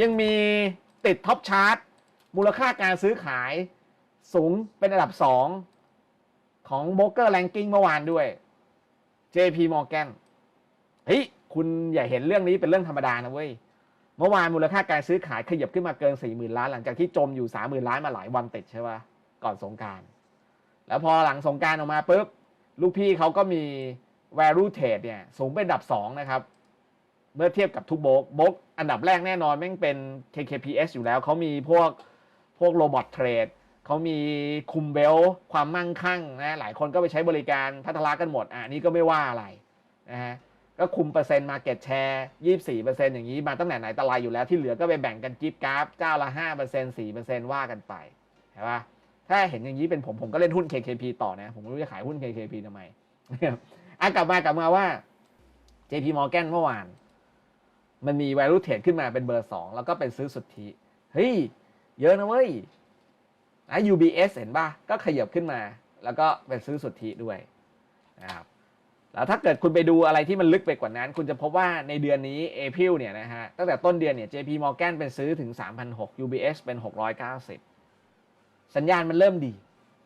ยังมีติดท็อปชาร์ตมูลค่าการซื้อขายสูงเป็นอันดับสองของโบรกเกอร์แ n งกิ้งเมื่อวานด้วย JP Morgan เฮ้ยคุณอย่าเห็นเรื่องนี้เป็นเรื่องธรรมดานะเว้ย เมื่อวานมูลค่าการซื้อขายขยับขึ้นมาเกิน 4 0,000 ล้าน หลังจากที่จมอยู่ 30,000 ล้านมาหลายวันติดใช่ปะก่อนสงการ แล้วพอหลังสงการออกมาปุ๊บ ลูกพี่เขาก็มี value trade เนี่ยสูงเป็นอันดับ 2 นะครับ เมื่อเทียบกับทุกโบกโบกอันดับแรกแน่นอนแม่งเป็น KKPS อยู่แล้วเขามีพวกพวกโรบอทเทรดเขามีคุมเบลความมั่งคั่งนะหลายคนก็ไปใช้บริการพัฒนากันหมดอะนี่ก็ไม่ว่าอะไรนะฮะก็คุมเปอร์เซ็นต์มาเก็ตแชร์ยี่สี่เปอร์เซ็นต์อย่างนี้มาตั้งแต่ไหนแต่ไรอยู่แล้วที่เหลือก็ไปแบ่งกันจิบกราฟเจ้าละห้าเปอร์เซ็นต์สี่เปอร์เซ็นต์ว่ากันไปเห็นปะถ้าเห็นอย่างนี้เป็นผมผมก็เล่นหุ้น KKP ต่อนะ ผมไม่รู้จะขายหุ้น KKP ทำไมอะกลับมากลับมาว่า JP Morgan เมื่อวาน มันมี value trade ขึ้นมาเป็นเบอร์สองแล้วก็เป็นซื้อสุทธิเฮ้ยเยอะนะเว้ยนะ UBS เห็นป่ะ ก็ขยับขึ้นมา แล้วก็เป็นซื้อสุทธิด้วยนะครับแล้วถ้าเกิดคุณไปดูอะไรที่มันลึกไปกว่านั้น คุณจะพบว่าในเดือนนี้เอพิลเนี่ยนะฮะตั้งแต่ต้นเดือนเนี่ย JP Morgan เป็นซื้อถึง3,600 UBS เป็น 690 สัญญาณมันเริ่มดี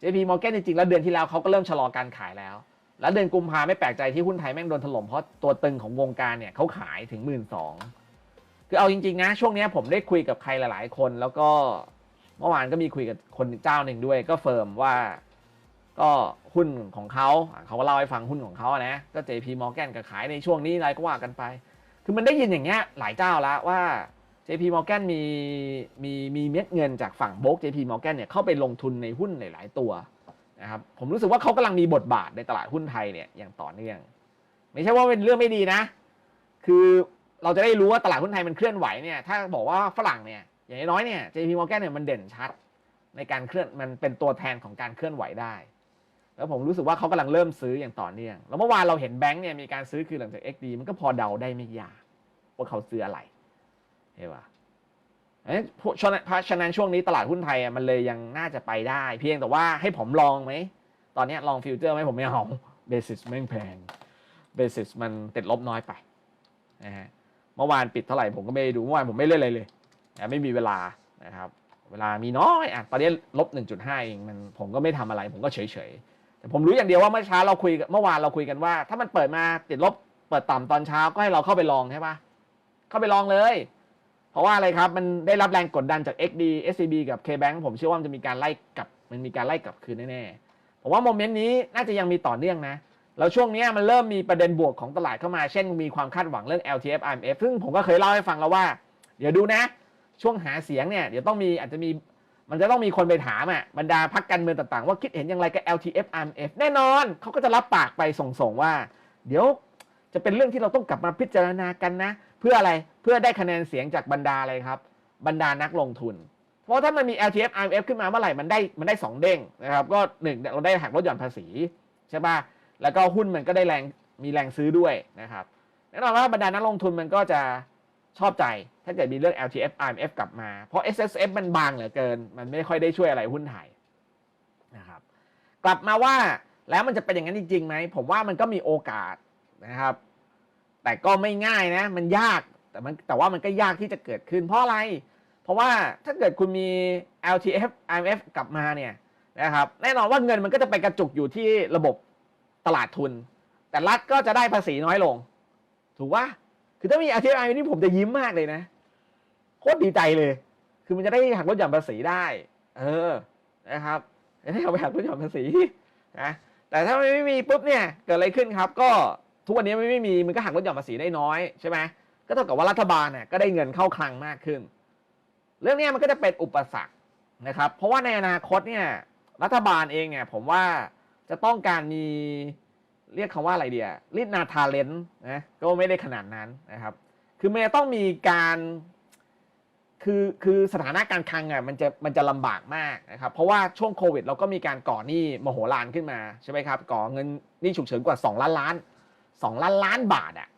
JP Morgan จริงๆ แล้วเดือนที่แล้วเขาก็เริ่มชะลอการขายแล้ว แล้วเดือนกุมภาไม่แปลกใจที่หุ้นไทยแม่งโดนถล่มเพราะตัวตึงของวงการเนี่ยเขาขายถึง1 2ื่นสองคือเอาจริงๆนะ ช่วงนี้ผมได้คุยกับใครหลาย ๆ คนแล้วก็เมื่อวานก็มีคุยกับคนเจ้าหนึ่งด้วย ก็เฟิร์มว่าก็หุ้นของเขาเขาก็เล่าให้ฟังหุ้นของเขานะ ก็ JP Morgan ก็ขายในช่วงนี้อะไรก็ว่ากันไป คือมันได้ยินอย่างเงี้ยหลายเจ้าแล้วว่า JP Morgan มีมีมีเม็ดเงินจากฝั่งโบก JP Morgan เนี่ยเข้าไปลงทุนในหุ้นหลาย ๆ ตัว นะครับผมรู้สึกว่าเขากำลังมีบทบาทในตลาดหุ้นไทยเนี่ยอย่างต่อเนื่อง ไม่ใช่ว่าเป็นเรื่องไม่ดีนะ คือเราจะได้รู้ว่าตลาดหุ้นไทยมันเคลื่อนไหวเนี่ยถ้าบอกว่าฝรั่งเนี่ยอย่างน้อยเนี่ย JP Morgan เนี่ยมันเด่นชัด ในการเคลื่อนมันเป็นตัวแทนของการเคลื่อนไหวได้ แล้วผมรู้สึกว่าเขากำลังเริ่มซื้ออย่างต่อเนื่อง แล้วเมื่อวานเราเห็นแบงค์เนี่ยมีการซื้อคือหลังจาก XD มันก็พอเดาได้ไม่ยากว่าเขาซื้ออะไรเห็นปะ ฉะนั้นเพราะฉะนั้นช่วงนี้ตลาดหุ้นไทยมันเลยยังน่าจะไปได้ เพียงแต่ว่าให้ผมลองไหม ตอนนี้ลองฟิวเจอร์ไหมผมไม่เอาเบสิสแม่งแพงเบสิสมันติดลบน้อยไปนะฮะเมื่อวานปิดเท่าไหร่ผมก็ไม่ดูเมื่อวานผมไม่เล่นอะไรเลยนะไม่มีเวลานะครับ เวลามีน้อยอะตอนนี้ลบ 1.5 เองมันผมก็ไม่ทำอะไร ผมก็เฉยๆ แต่ผมรู้อย่างเดียวว่าเมื่อเช้าเราคุยกันเมื่อวานเราคุยกันว่า ถ้ามันเปิดมาติดลบเปิดต่ำตอนเช้าก็ให้เราเข้าไปลองใช่ปะเข้าไปลองเลย เพราะว่าอะไรครับ มันได้รับแรงกดดันจาก XD SCB กับ KBank ผมเชื่อว่ามันจะมีการไล่กลับ มันมีการไล่กลับคืนแน่ๆผมว่าโมเมนต์นี้น่าจะยังมีต่อเนื่องนะแล้วช่วงนี้มันเริ่มมีประเด็นบวกของตลาดเข้ามา เช่นมีความคาดหวังเรื่อง LTF IMF ซึ่งผมก็เคยเล่าให้ฟังแล้วว่า เดี๋ยวดูนะ ช่วงหาเสียงเนี่ยเดี๋ยวต้องมีอาจจะมีมันจะต้องมีคนไปถามอะบรรดาพักการเมืองต่างๆ ว่าคิดเห็นอย่างไรกับ LTF IMF แน่นอนเขาก็จะรับปากไปส่งๆว่า เดี๋ยวจะเป็นเรื่องที่เราต้องกลับมาพิจารณากันนะ เพื่ออะไรเพื่อได้คะแนนเสียงจากบรรดาอะไรครับ บรรดานักลงทุน เพราะถ้ามันมี LTF IMF ขึ้นมาเมื่อไหร่มันได้มันได้สองเด้งนะครับก็หนึ่งเราได้หักลดหย่อนภาษีใช่ป่ะแล้วก็หุ้นมันก็ได้แรงมีแรงซื้อด้วยนะครับแน่นอนว่าบรรดานักลงทุนมันก็จะชอบใจถ้าเกิดมีเรื่อง LTF IMF กลับมา เพราะ SSF มันบางเหลือเกิน มันไม่ค่อยได้ช่วยอะไรหุ้นไทยนะครับกลับมาว่าแล้วมันจะเป็นอย่างนั้นจริงๆไหมผมว่ามันก็มีโอกาสนะครับ แต่ก็ไม่ง่ายนะ มันยากแต่มันแต่ว่ามันก็ยากที่จะเกิดขึ้น เพราะอะไร เพราะว่าถ้าเกิดคุณมี LTF IMF กลับมาเนี่ยนะครับแน่นอนว่าเงินมันก็จะไปกระจุกอยู่ที่ระบบตลาดทุน แต่รัฐก็จะได้ภาษีน้อยลง ถูกว่าคือถ้ามี LTF IMF นี่ผมจะยิ้มมากเลยนะโคตรดีใจเลย คือมันจะได้หักลดหย่อนภาษีได้ เออนะครับจะได้เอาไปหักลดหย่อนภาษีนะแต่ถ้าไม่มีปุ๊บเนี่ยเกิดอะไรขึ้นครับก็ ทุกวันนี้ไมันไม่มีมันก็หักลดหย่อนภาษีได้น้อยใช่ไหมก็เท่ากับว่ารัฐบาลเนี่ยก็ได้เงินเข้าคลังมากขึ้น เรื่องนี้มันก็จะเป็นอุปสรรคนะครับ เพราะว่าในอนาคตเนี่ยรัฐบาลเองเนี่ยผมว่าจะต้องการมีเรียกคำว่าอะไรเดียลิดนาทาเลนนะก็ไม่ได้ขนาดนั้นนะครับ คือมันจะต้องมีการคือคือสถานะการคลังอะมันจะมันจะลำบากมากนะครับเพราะว่าช่วงโควิด เราก็มีการก่อหนี้มโหฬารขึ้นมาใช่ไหมครับก่อเงินหนี้ฉุกเฉินกว่า 2 ล้านล้าน 2ล้านล้านบาทอะ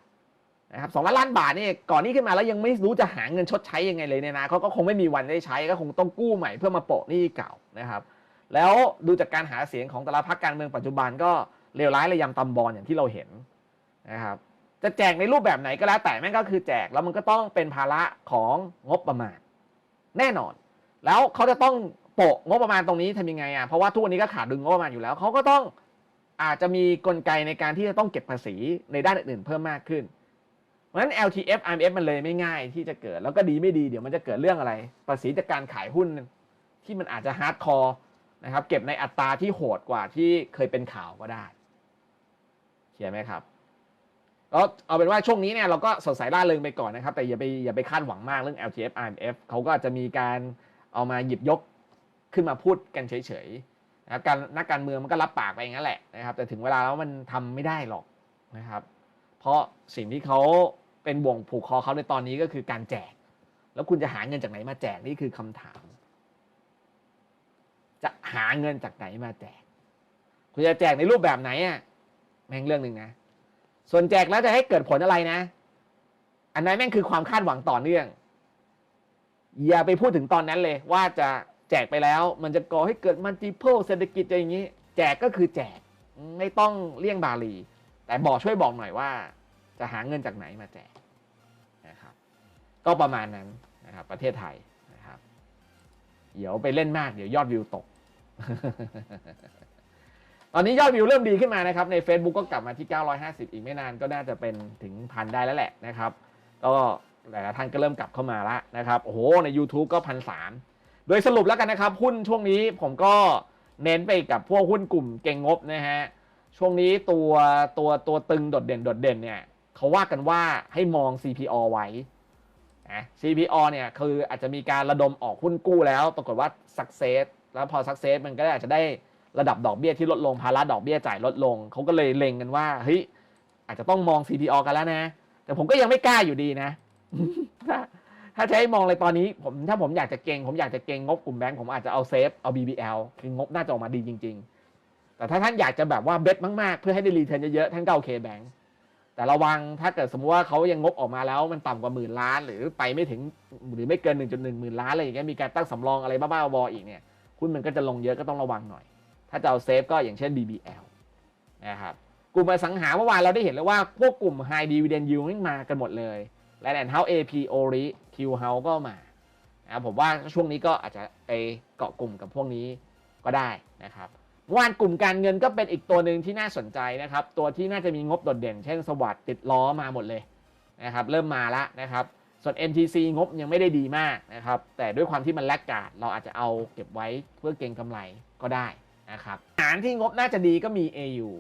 นะครับสองล้านล้านบาทนี่ก่อนนี้ขึ้นมาแล้วยังไม่รู้จะหาเงินชดใช้ยังไงเลยเนี่ยนะเขาก็คงไม่มีวันได้ใช้ก็คงต้องกู้ใหม่เพื่อมาโปะหนี้เก่านะครับ แล้วดูจากการหาเสียงของแต่ละพรรคการเมืองปัจจุบันก็เลวร้ายระยำตำบอลอย่างที่เราเห็นนะครับจะแจกในรูปแบบไหนก็แล้วแต่แม่งก็คือแจกแล้วมันก็ต้องเป็นภาระของงบประมาณ แน่นอน แล้วเขาจะต้องโปะงบประมาณตรงนี้ทำยังไงอะเพราะว่าทุกวันนี้ก็ขาดดุลงบประมาณอยู่แล้วเขาก็ต้อง อาจจะมีกลไกในการที่จะต้องเก็บภาษีในด้านอื่นๆเพิ่มมากขึ้น เพราะฉะนั้น LTF IMF มันเลยไม่ง่ายที่จะเกิด แล้วก็ดีไม่ดีเดี๋ยวมันจะเกิดเรื่องอะไร ภาษีจากการขายหุ้นที่มันอาจจะฮาร์ดคอร์นะครับเก็บในอัตราที่โหดกว่าที่เคยเป็นข่าวก็ได้เขียนไหมครับแล้วเอาเป็นว่าช่วงนี้เนี่ยเราก็สดใสร่าเริงไปก่อนนะครับ แต่อย่าไปอย่าไปคาดหวังมากเรื่อง LTF IMF เขาก็อาจจะมีการเอามาหยิบยกขึ้นมาพูดกันเฉยๆ นะครับการนักการเมืองมันก็รับปากไปอย่างนั้นแหละนะครับ แต่ถึงเวลาแล้วมันทำไม่ได้หรอกนะครับ เพราะสิ่งที่เขาเป็นบ่วงผูกคอเขาในตอนนี้ก็คือการแจก แล้วคุณจะหาเงินจากไหนมาแจกนี่คือคำถาม จะหาเงินจากไหนมาแจก คุณจะแจกในรูปแบบไหนอะแม่งเรื่องหนึ่งนะ ส่วนแจกแล้วจะให้เกิดผลอะไรนะ อันนั้นแม่งคือความคาดหวังต่อเนื่อง อย่าไปพูดถึงตอนนั้นเลยว่าจะ จกไปแล้ว มันจะก่อให้เกิดมัลติเพ e เศรษฐกิจอะไรอย่างนี้ แจกก็คือแจกไม่ต้องเลี่ยงบาลี แต่บอกช่วยบอกหน่อยว่า จะหาเงินจากไหนมาแจกนะครับก็ประมาณนั้นนะครับประเทศไทยนะครับ เดี๋ยวไปเล่นมากเดี๋ยวยอดวิวตก ตอนนี้ยอดวิวเริ่มดีขึ้นมานะครับ ใน Facebook ก็กลับมาที่ 950 อีกไม่นานก็น่าจะเป็นถึงพันได้แล้วแหละนะครับ ก็หลายท่านก็เริ่มกลับเข้ามาแล้วนะครับโอ้โหใน YouTube ก็พันสาม โดยสรุปแล้วกันนะครับ หุ้นช่วงนี้ผมก็เน้นไปกับพวกหุ้นกลุ่มเก่งงบนะฮะช่วงนี้ตัวตัวตัวตึงโดดเด่นโดดเด่นเนี่ยเขาว่ากันว่าให้มอง CPO ไว้นะ CPO เนี่ยคืออาจจะมีการระดมออกหุ้นกู้แล้ว ปรากฏว่า success แล้วพอ success มันก็อาจจะได้ระดับดอกเบี้ยที่ลดลงภาระดอกเบี้ยจ่ายลดลง เขาก็เลยเล็งกันว่าเฮ้ยอาจจะต้องมอง CPO กันแล้วนะ แต่ผมก็ยังไม่กล้าอยู่ดีนะ ถ้าจะให้มองเลยตอนนี้ผมถ้าผมอยากจะเก่ง ผมอยากจะเก่งงบกลุ่มแบงก์ผมอาจจะเอาเซฟเอา BBL คืองบน่าจะออกมาดีจริง ๆ แต่ถ้าท่านอยากจะแบบว่าเบ็ดมากๆ เพื่อให้ได้รีเทิร์นเยอะๆท่านก็โอาเคแบงก์แต่ระวังถ้าเกิดสมมติว่าเขายังงบออกมาแล้วมันต่ำกว่าหมื่นล้าน หรือไปไม่ถึงหรือไม่เกิน 1.1หมื่นล้านอะไรอย่างเงี้ยมีการตั้งสำรองอะไรบ้าๆบอๆอีกเนี่ยหุ้นมันก็จะลงเยอะก็ต้องระวังหน่อย ถ้าจะเอาเซฟก็อย่างเช่น BBL นะครับกลุ่มอสังหาเมื่อวานเราได้เห็นแล้วว่าพวกกลุ่ม High Dividend Yield นี่มากันหมดเลย และแอนเฮา AP Ori Q House ก็มานะครับผมว่าช่วงนี้ก็อาจจะไปเกาะกลุ่มกับพวกนี้ก็ได้นะครับเมื่อวานกลุ่มการเงินก็เป็นอีกตัวหนึ่งที่น่าสนใจนะครับ ตัวที่น่าจะมีงบโดดเด่น เช่นสวัสด์ติดล้อมาหมดเลยนะครับเริ่มมาแล้วนะครับส่วน MTC งบยังไม่ได้ดีมากนะครับแต่ด้วยความที่มันแลกกาดเราอาจจะเอาเก็บไว้เพื่อเก็งกำไรก็ได้นะครับอาหารที่งบน่าจะดีก็มี AU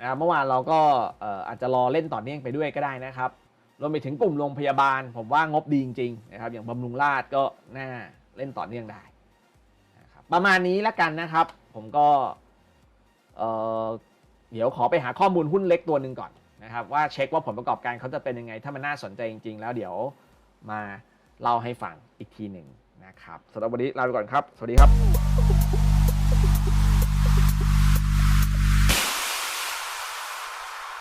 นะครับเมื่อวานเราก็อาจจะรอเล่นต่อเนื่องไปด้วยก็ได้นะครับ รวมไปถึงกลุ่มโรงพยาบาล ผมว่างบดีจริงๆนะครับอย่างบำรุงราษฎร์ก็น่าเล่นต่อเนื่องได้นะครับประมาณนี้แล้วกันนะครับ ผมก็เออเดี๋ยวขอไปหาข้อมูลหุ้นเล็กตัวหนึ่งก่อนนะครับว่าเช็คว่าผลประกอบการเขาจะเป็นยังไง ถ้ามันน่าสนใจจริง ๆ แล้วเดี๋ยวมาเล่าให้ฟังอีกทีหนึ่งนะครับสำหรับวันนี้ลาไปก่อนครับ สวัสดีครับ